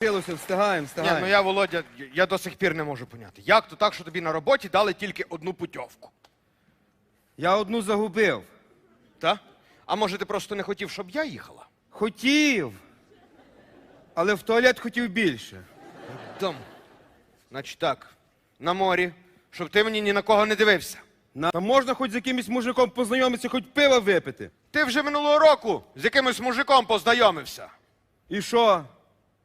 Пилося, встигаємо, Ні, ну я, Володя, я до сих пір не можу поняти. Як то так, що тобі на роботі дали тільки одну путьовку? Я одну загубив. Та? А може ти просто не хотів, щоб я їхала? Хотів. Але в туалет хотів більше. Дом. Значить так, на морі, щоб ти мені ні на кого не дивився. На... Та можна хоч з якимось мужиком познайомитися, хоч пива випити. Ти вже минулого року з якимось мужиком познайомився. І що?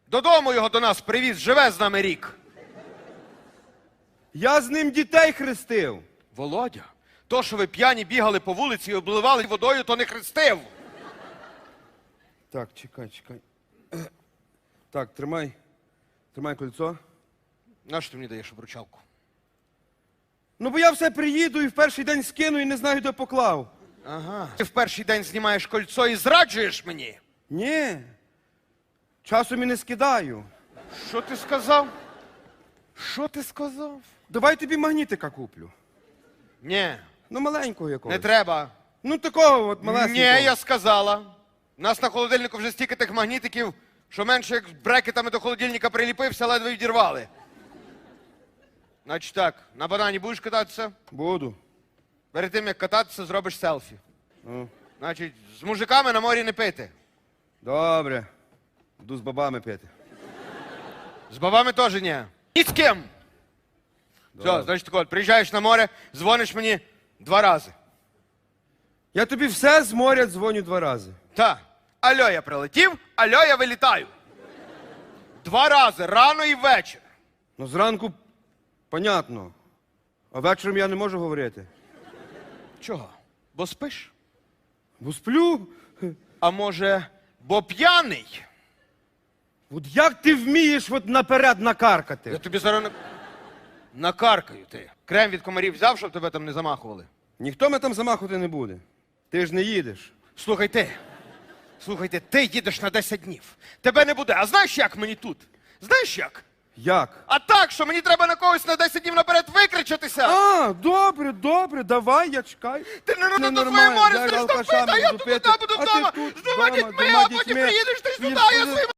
Додому його до нас привіз, живе з нами рік. Я з ним дітей хрестив. Володя, то, що ви п'яні бігали по вулиці і обливали водою, то не хрестив. Так, чекай, чекай. Так, тримай. Тримай кольцо. Нащо ти мені даєш обручалку? Ну, бо я все приїду і в перший день скину і не знаю, де поклав. Ага. Ти в перший день знімаєш кольцо і зраджуєш мені. Ні. Часом і не скидаю. Що ти сказав? Що ти сказав? Давай тобі магнітика куплю. Ні, Ну, маленького якогось. не треба. Ну, такого от Ні, я сказала. У нас на холодильнику вже стільки тих магнітиків, що менше як брекетами до холодильника приліпився, ледве відірвали. Значить так, на банані будеш кататися? Буду. Перед тим, як кататися, зробиш селфі. Ну, Значить, з мужиками на морі не пити. добре. Буду з бабами пити. З бабами теж ні. Ні з ким. Все, значить так приїжджаєш на море, дзвониш мені два рази. Я тобі все з моря дзвоню два рази. Та. Альо, я прилетів, альо, я вилітаю. Два рази, рано і ввечері. Ну, зранку, понятно. А вечором я не можу говорити. Чого? Бо спиш? Бо сплю. А може, бо п'яний? От як ти вмієш от наперед Я тобі зараз на... накаркаю ти. Крем від комарів взяв, щоб тебе там не замахували. Ніхто мене там замахувати не буде. Ти ж не їдеш. Слухай ти. Слухайте, ти їдеш на 10 днів. Тебе не буде. А знаєш, як мені тут? Знаєш як? Як? А так, що мені треба на когось на 10 днів наперед викричатися. А, добре, добре, давай, я чекаю. Ти не на своє море стрижеш алкашами пити, а я тут пити. буду вдома з двома дітьми, а потім приїдеш ти сюди, я ну, своїм